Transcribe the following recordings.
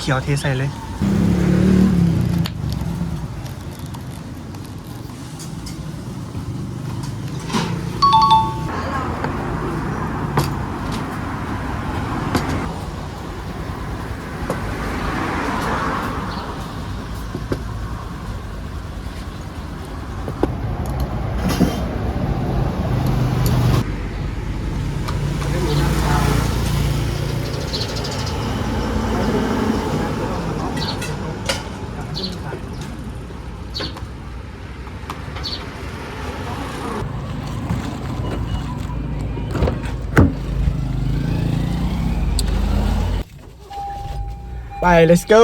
เขียวเทใส่เลย ไป let's go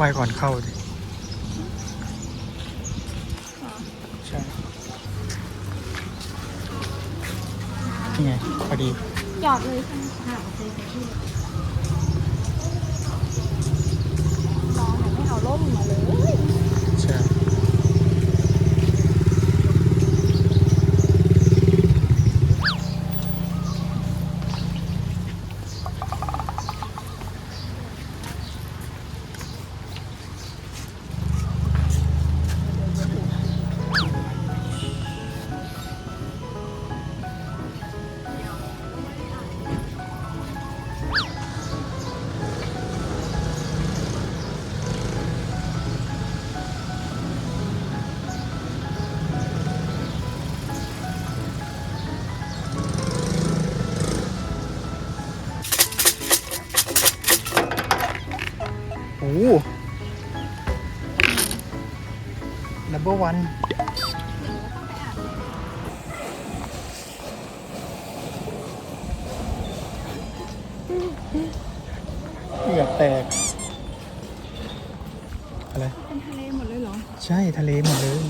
ไหวก่อนเข้าดิใช่นี่ไงพอดี หยอดเลยใช่ไหม ดับเบิลวันเหงื่อแตก อะไร เป็นทะเลหมดเลยเหรอ ใช่ทะเลหมดเลย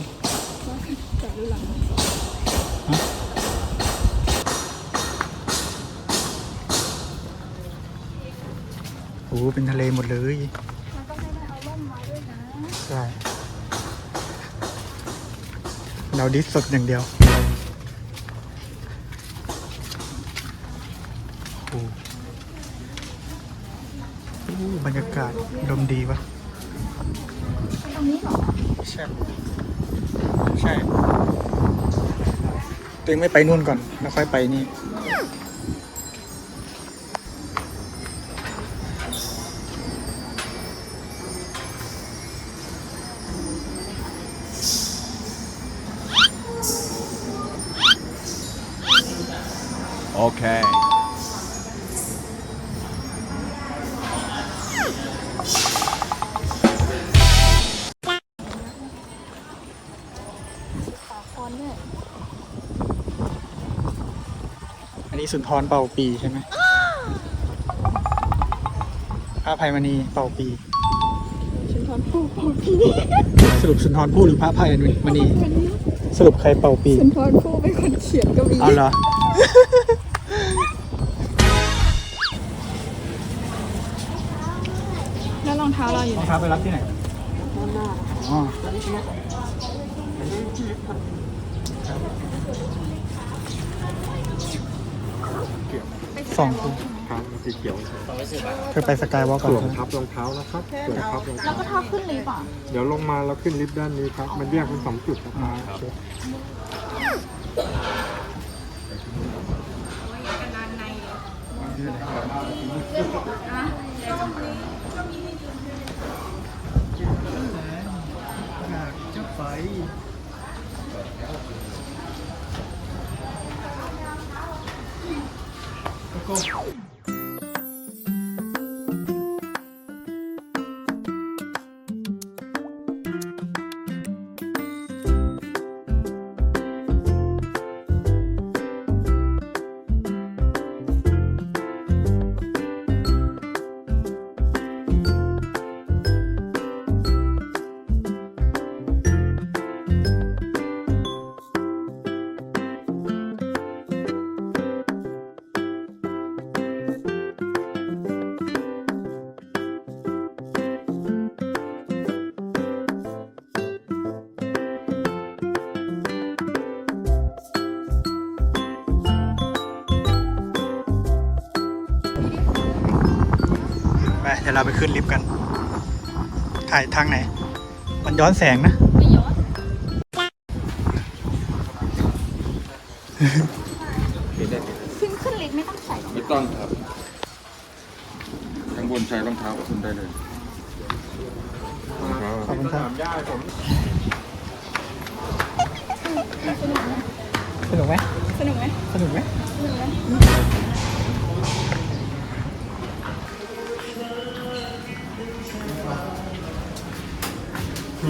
จับดูหลังโอ้เป็นทะเลหมดเลยเราต้องให้ได้เอาร่มมาด้วยนะ ใช่ เราดิสสดอย่างเดียวโอ้โอ้บรรยากาศลมดีวะตรงนี้เหรอใช่ใช่ตัวเองไม่ไปนู่นก่อน แล้วค่อยไปนี่ นนี้สุนทรเป่าปีใช่ไหมพระอภัยมณีเป่าปีฉันทอนผู้ผู้พี่สรุปสุนทรผู้หรือพระอภัยมณี สรุปใครเป่าปีฉันทอนผู้เป็นคนเขียนก็มีเอาเหรอ แล้วรองเท้าเราอยู่รไหอนงเท้าไปรับที่ไหน อ๋อ สองคนครับสีเขียวเธอไปสกายวอล์กก่อนสวมใช่ไหมทับรองเท้านะครับสวมทับรองแล้วเท้าก็เท้าขึ้นลิฟต์อะเดี๋ยวลงมาแล้วขึ้นลิฟต์ด้านนี้ครับ มันแยกเป็นสองจุดนะคอ่ารับโอเคเจ้าไฟ ไเดี๋ยวเราไปขึ้นลิฟต์กัน ถ่ายทางไหน มันย้อนแสงนะ ไม่ย้อน ปิดได้ปิดขึ้นขึ้นลิฟต์ไม่ต้องใส่หรอกไม่ต้องครับข้างบนใช้รองเท้าขึ้นได้เลยขอบคุณครับย่าผมสนุกไหมสนุกไหมสนุกไหมสนุกไหม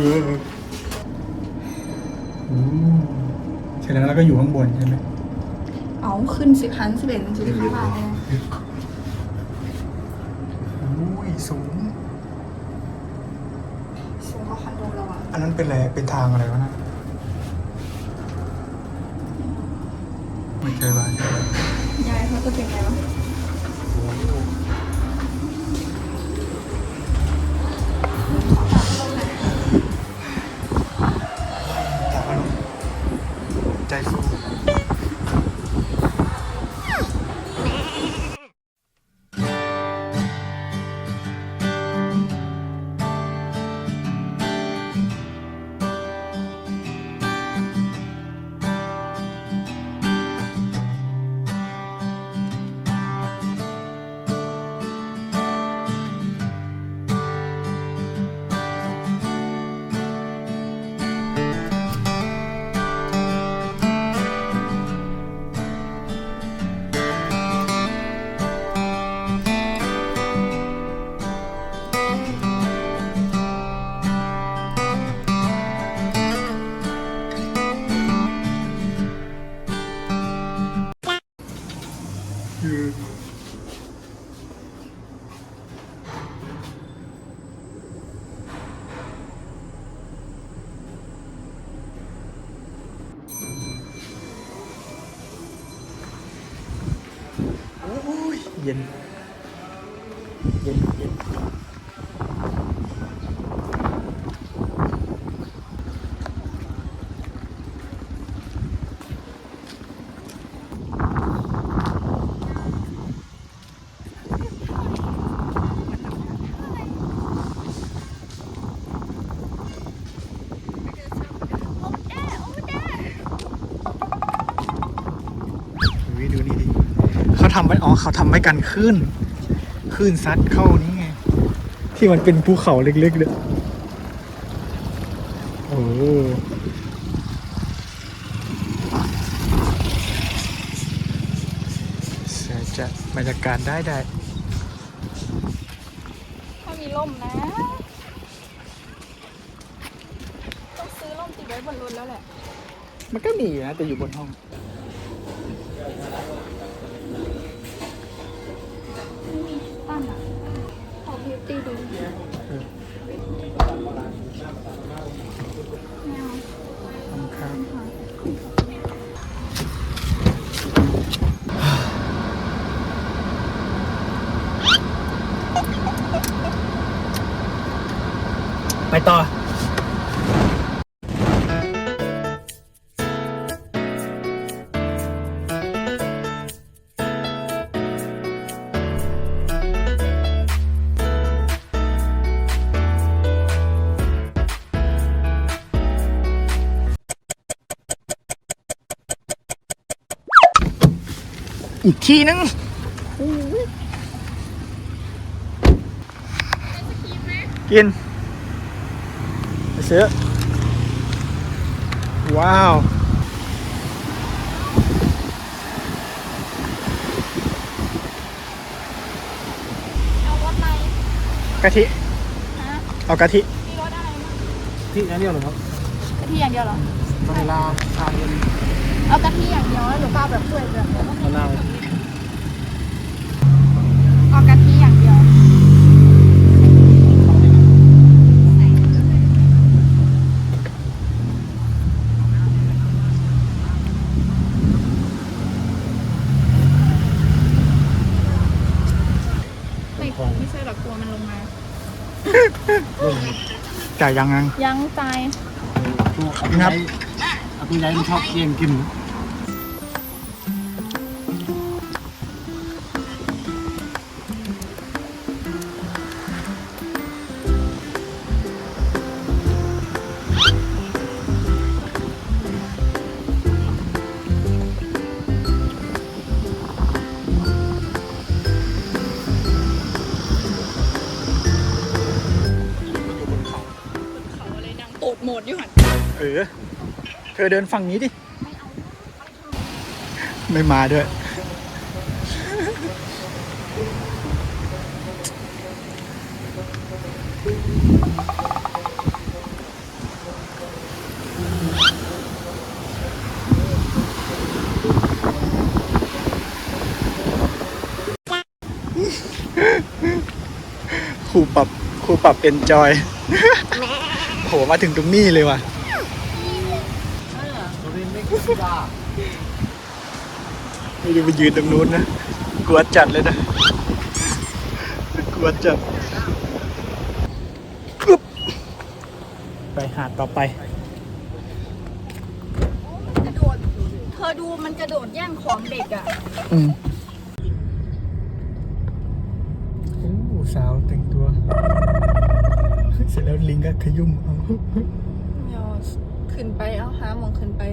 เออเสร็จแล้วเราก็อยู่ข้างบนใช่ไหมเอาขึ้นสิบพันสิบเอ็ดจุดห้าเลยอุ้ยสูง สูงกว่าคอนโดเราอะอันนั้นเป็นอะไร เป็นทางอะไรวะนะไม่เคยไปยายเขาจะเป็นไงวะ อ๋อเขาทำไว้กันคลื่นคลื่นซัดเข้านี่ไง ที่มันเป็นภูเขาเล็กๆเนี่ยโอ้เสียจะบรรยากาศได้ได้ถ้ามีร่มนะ ต้องซื้อร่มติดไว้บนรถแล้วแหละ มันก็มีอยู่นะ แต่อยู่บนห้อง ตั้นอะขอบิว ตี้ดูไม่เอาขอบคุณครับไปต่อ อีกทีนึงกินเสือว้าว เอารอะไรกะทิเอากะทิ มีรถอะไรบ้างที่เดียวเหรอครับกะทิอย่างเดียวเหรอ มะนาวาเนเอากะทิอย่างเดียวแล้วเนูก็เาแบบถ้วยแบบเดียมะนาว จ่ายยังยังยังตายครับอาคุณยายมันชอบเย็นกิน อเดินฝั่งนี้ดิ ไม่มาด้วย ครูปรับครูปรับเอนจอย โห มาถึงตรงนี้เลยว่ะ ไม่ได้ไปยืนตรงนู้นนะกลัวจัดเลยนะกลัวจัดปึ๊บไปหาดต่อไป กระโดด เธอดูมันกระโดดแย่งของเด็กอะ อืมโอ้สาวแต่งตัว เสร็จแล้วลิงก็ขยุ่มเอา เดี๋ยวขึ้นไปเอาหาหมองขึ้นไป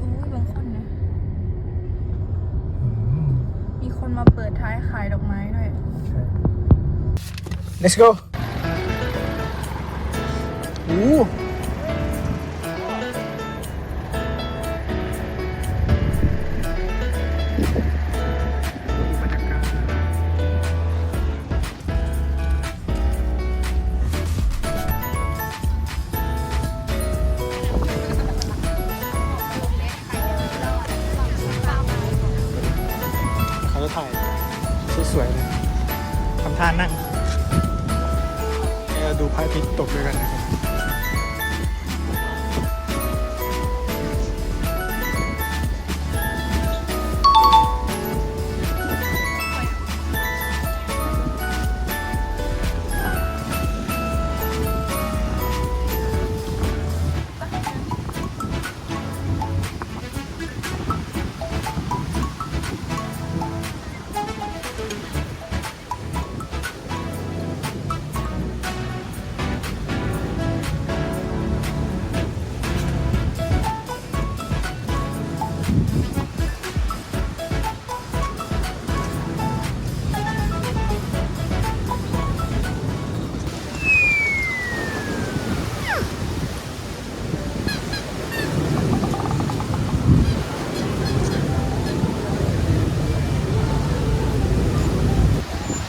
อู้ยบางคนนะ มาเปิดท้ายขายดอกไม้ด้วย Let's go โอ้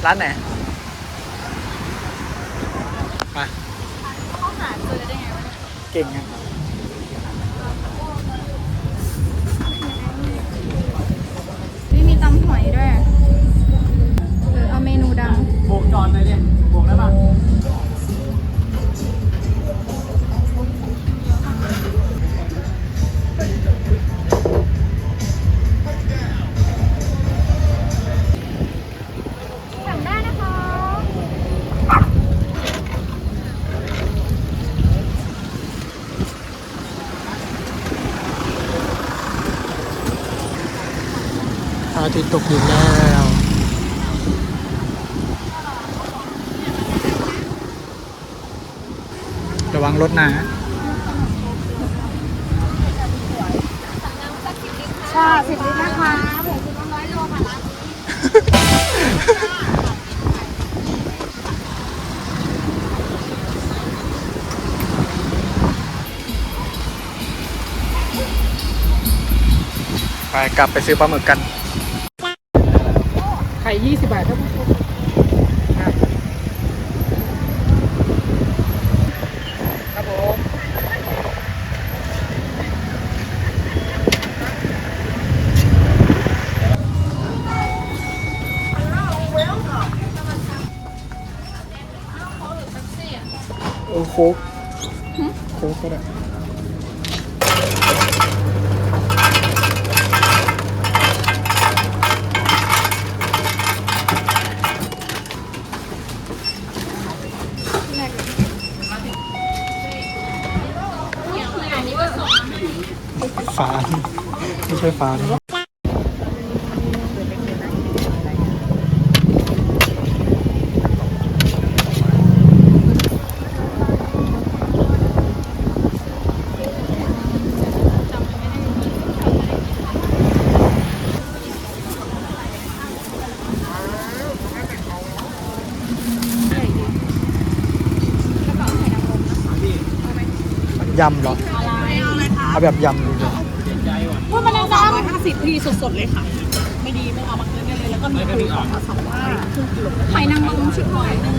ร้านไหนมาเขาหาเจอได้ไงวะเนี่ยเก่งอะนี่มีตำหอยด้วย เออเอาเมนูดังโบกจอนเลยเนี่ยโบกได้ปะ ทิตย์ตกดินแล้วระวังรถนะชาสิบลิตรนะคะผมคุณร้อยโลค่ะร้านไปกลับไปซื้อปลาหมึกกันไข่ยี่สิบบาทครับผู้ชมครับผมโอ้โค้กโค้กก็ได้ ฟ้าไม่ใช่ฟ้านะยำเหรอ เอาแบบยำดูเลย สิบพี่สดๆเลยค่ะ ไม่ดีไม่เอามาเกินได้เลย แล้วก็มีปูของมาสองร้อยครึ่งกิโลไข่นางรมชิบหอยหนึง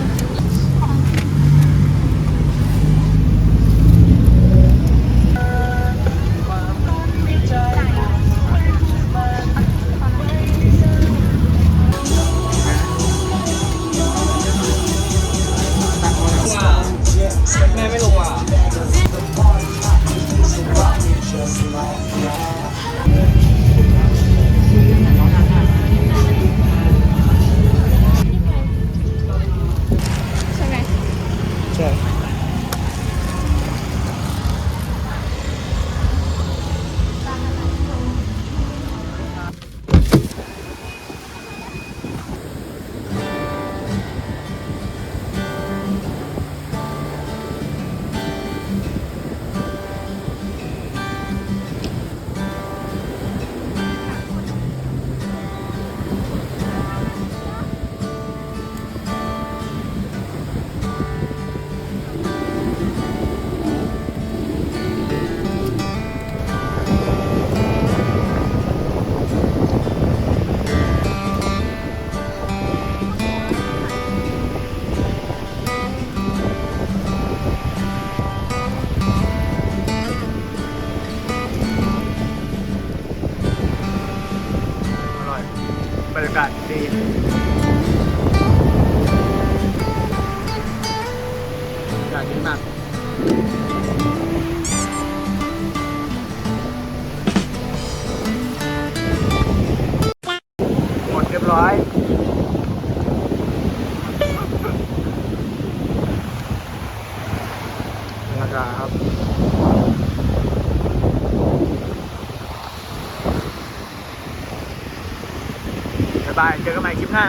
บาย เจอกันใหม่คลิปหน้า